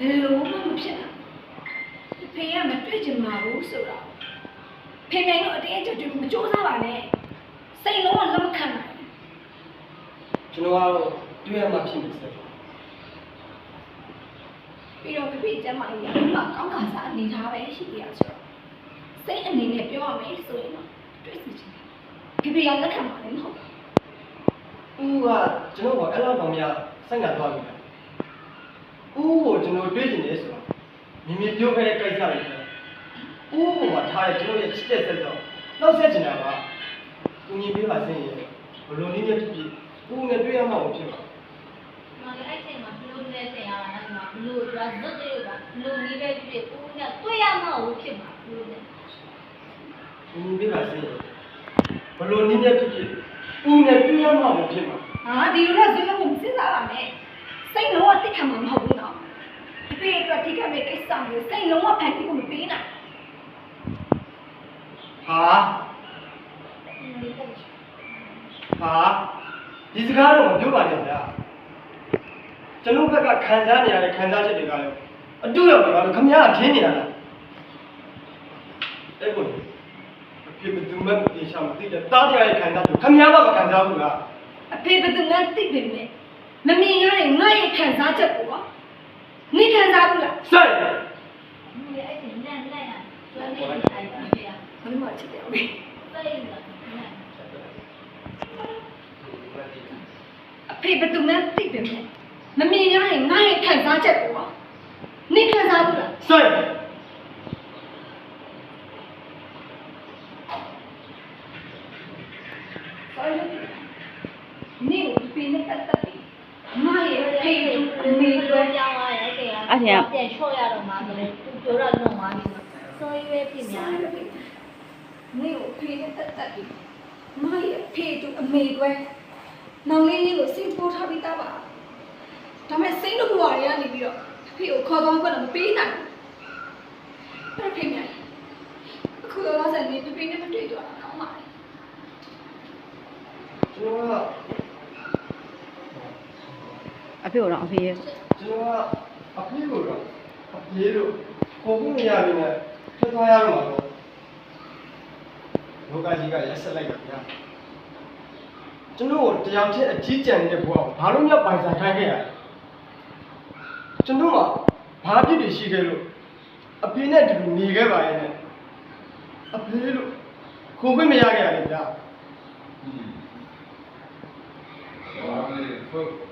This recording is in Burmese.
ဘယ်လိုမှမဖြစ်နိုင်ဘူးဖေကမတွေ့ချင်ပါဘူးဆိုတော့ဖေမေတို့အတင်းအကျပ်တွေမကြိုးစားပါနဲ့စိတ်လုံးဝလက်မခံနိုင်ဘူးကျွန်တော်ကတော့တွေ့ရမှဖြစ်နေစတယ်ပြီးတော့ဖေဖေကျမကြီးကဒီမှာကောင်းကားစားအနေထားပဲရှိရဆိုတော့စိတ်အနေနဲ့ပြောရမယ်ဆိုရင်တော့တွေ့စီချင်တယ်ဖေဖေကလက်ခံပါလည်းမဟုတ်ဘူးဦးကကျွန်တော်ကအဲ့လောက်တော့များစိုက်ငံသွားပြီဦး ကိုကျွန်တော်တွေ့ကျင်တယ်ဆိုတာမြင်မြင်ပြောခဲ့တဲ့ကိစ္စတွေပဲဦးကိုမှထားတဲ့ကျွန်တော်ရဲ့ချစ်တဲ့စက်တော့နောက်ဆက်ကျင်တာကဦးညီပေးပါစင်းရဲ့ဘလို့နည်းနဲ့ဖြစ်ဖြစ်ဦးနဲ့တွေ့ရမှဖြစ်ပါမလေးအဲ့ချိန်မှာဘလူးနဲ့တင်ရတာအဲ့မှာဘလူးကဇတ်တွေကဘလူးကြီးပဲဖြစ်ဦးနဲ့တွေ့ရမှဟုတ်ဖြစ်မှာဘလူးနဲ့ဦးညီပေးပါစင်းရဲ့ဘလို့နည်းနဲ့ဖြစ်ဖြစ်ဦးနဲ့တွေ့ရမှဖြစ်မှာဟာဒီလိုတော့ဇင်းလုံးကိုမစဉ်းစားပါနဲ့စိတ်လုံးဝတိတ်ခံမှာမဟုတ်ဘူးနော်ဖေဖေ အတွက်တိတ်ခံမဲ့ကိစ္စမျိုးစိတ်လုံးဝဖန်တီးကိုမပေးနိုင်ဟာဟာဒီစကားတော့မပြောပါနဲ့ဗျာကျွန်တော်ဘက်ကခံစားနေရတဲ့ခံစားချက်တွေကလည်းအတူရောက်တယ်ကတော့ခမရထင်းနေရတာအဲ့ကိုအဖေဘယ်သူမှမသိချင်မသိတဲ့တားတရားရဲ့ခံစားချက်ခမရဘာမခံစားဘူးလားအဖေဘယ်သူမှသိပေမဲ့မမြင်ရတဲ့ငါရဲ့ခံစားချက်ကိုရော နေခံစားဘူးလားစိုက်မလေးအဲ့ချိန်နဲ့နဲ့ရကျွမ်းနေတယ်အဲ့ဒါပြရဘယ်မှာချစ်တယ်ဦးစိတ်ကနဲ့အဖေဘယ်သူမှသိပေမဲ့မမြင်ရတဲ့ငါရဲ့ခံစားချက်ကိုရောနေခံစားဘူးလားစိုက်ဆိုရင်နေကိုဖေနဲ့တက်တက်ပြီးငါရဲ့ဖေတူအမေဘတွေယ်ပြောင်းသွားရဲ အဲ့ချိန်ကပြန်ချော့ရတော့မှဆိုတော့သူပြောတော့လုံးသွားပြီဆိုရွေးဖြစ်များတယ်နေကိုဖေနဲ့တက်တက်ပြီးငါရဲ့ဖေတူအမေတွေနောင်လေးကြီးကိုစိတ်ပိုးထားပြီးသားပါဒါမဲ့စိတ်နှဘွားတွေကနေပြီးတော့ဖေကိုခေါ်ကောင်းခွင့်တော့မပေးနိုင်ဘူးအဲ့ဖေမြိုင်အခုတော့ဆက်နေဖေဖေနဲ့မတွေ့တော့တာကောင်းပါလေကျွန်တော်ကအဖေကတော့အဖေရဲ့ကျွန်တော် ကအဖေကိုတော့အဖေလို့ခေါ်ဖို့မရဘူးနဲ့ထွက်သွားရတော့မှာတော့လောကကြီးကရက်ဆက်လိုက်တာဗျာကျွန်တော်ကိုတရားချက်အကြီးကျန်နေတဲ့ဘဝကိုဘာလို့မြောက်ပိုင်ဆိုင်ခိုင်းခဲ့ရလဲကျွန်တော်ကဘာဖြစ်တွေရှိခဲ့လို့အဖေနဲ့အတူတူနေခဲ့ပါရဲ့နဲ့အဖေလို့ခေါ်ခွင့်မရခဲ့ရလေဗျာ Wow,